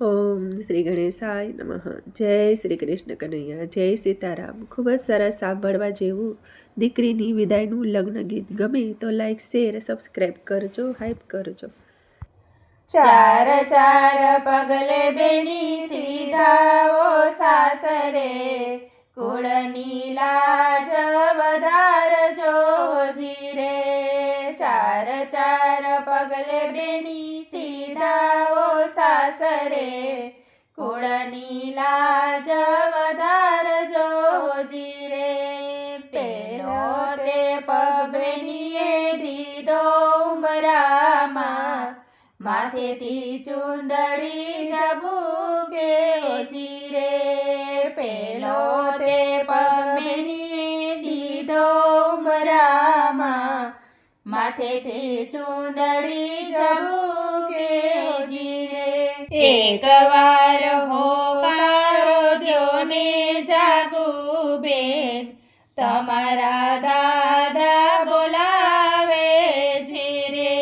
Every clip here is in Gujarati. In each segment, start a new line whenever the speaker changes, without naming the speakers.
ઓમ શ્રી ગણેશાય નમઃ. જય શ્રી કૃષ્ણ કનૈયા, જય સીતારામ. ખૂબ જ સરસ સાંભળવા જેવું દીકરીની વિદાયનું લગ્ન ગીત. ગમે તો લાઈક શેર સબસ્ક્રાઈબ કરજો હાઈપ કરજો.
ચાર ચાર પગલે બેની સીધાઓ સાસરે, કુળની લાજ વધારજો જીરે ચાર ચાર પગલે બેની કુળની લાજ વધારજો જીરે પેલો તે પગવેનીએ દીધો ઉમરામાં. માથેથી ચુંદડી જબુકે જીરે પેલો તે પગવેનીએ દીધો ઉમરામાં. માથેથી ચુંદડી જબુકે જીરે એક વાર હો કારો દ્યોને જાગુ બેન. તમારા દાદા બોલાવે છે રે.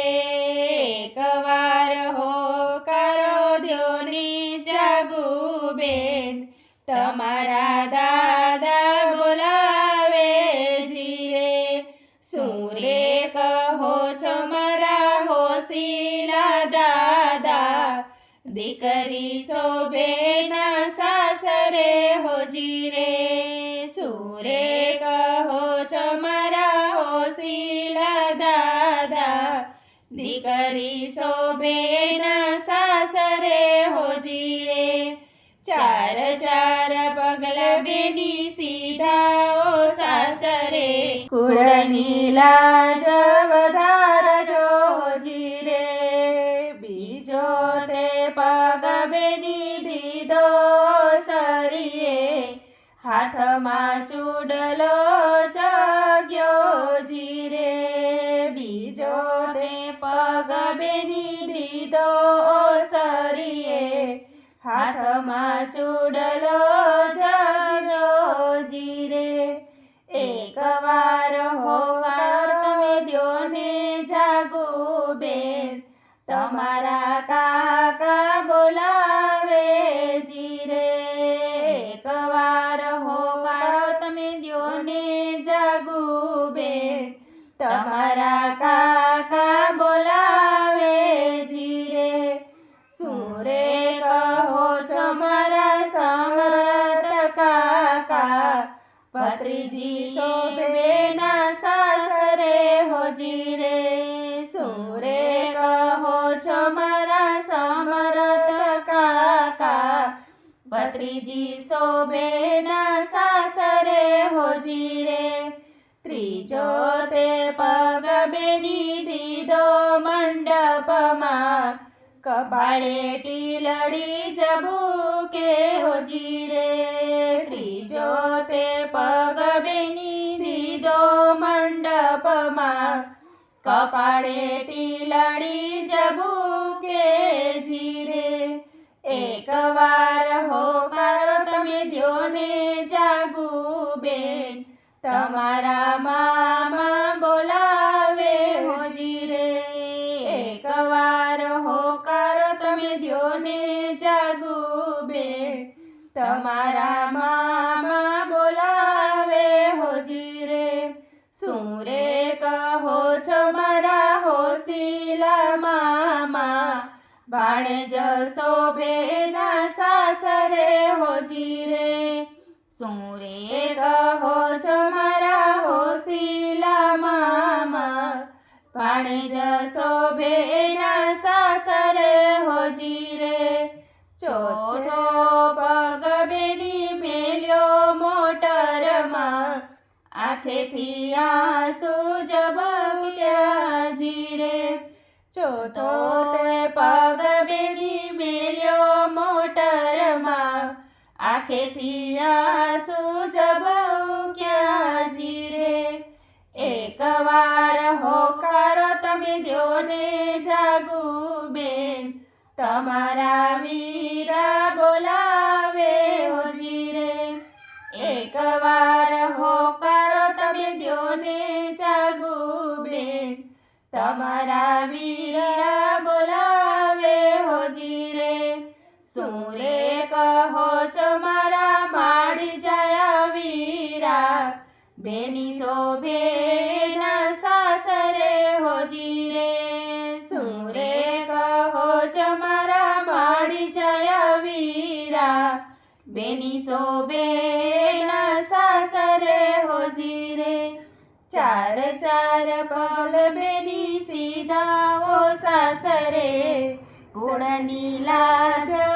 એકવાર હો કારો દ્યોને જાગુ બેન. તમારા દાદા દીકરી શોભે ના સાસરે હોજી રે સુરે કહો છો મારા હોશીલા દાદા. દીકરી શોભે ના સાસરે હોજી રે ચાર ચાર પગલા બેની સીધાઓ સાસરે. કુળની લાજ હાથમાં ચૂડલો જગ્યો જીરે. બીજો તે પગ બેની દીધો સરીએ હાથમાં ચૂડલો જગ્યો જીરે. પત્રીજી શોભેના સાસરે હોજી રે સુરે કહો છો મારા સમરથ કાકા? પત્રીજી શોભેના સાસરે હોજી રે ત્રીજો તે પગ બેની દીધો મંડપમાં કપાળે ટીલડી જબુકે હોજી રે મંડપમાં કપાળે ટીલડી જબુકે જીરે. એક વાર હોકાર તમે દ્યોને જાગુ બેન, તમારા મામા બોલાવે હો જીરે. એક વાર હોકાર તમે દ્યોને જાગુ બેન, તમારા મામા ભાણેજ શોભે ના સાસરે હોજી રે સુરે કહો છો મારા હોશીલા મામા ભાણેજ શોભે ના સાસરે હોજી રે ચોથો પગ બેની મેલ્યો મોટરમાં, આંખેથી આ સુજબ ક્યાં જીરે. ચોથો તે પગ બેની મેલ્યો મોટરમાં. આંખેથી આંસુ ક્યાં જીરે? એક વાર હોકારો તમે દ્યોને જાગુ બેન. તમારા વીરા તમારા વીરા બોલાવે હોજી રે શું કહો છો મારા માડી જય વીરા. બેની શોભે ના સાસરે હોજી રે સુરે કહો છો મારા માડી જય વીરા. બેની શોભે ના સાસરે હોજી રે ચાર ચાર પગ બેની સીધાઓ સાસરે ગુણની લાજ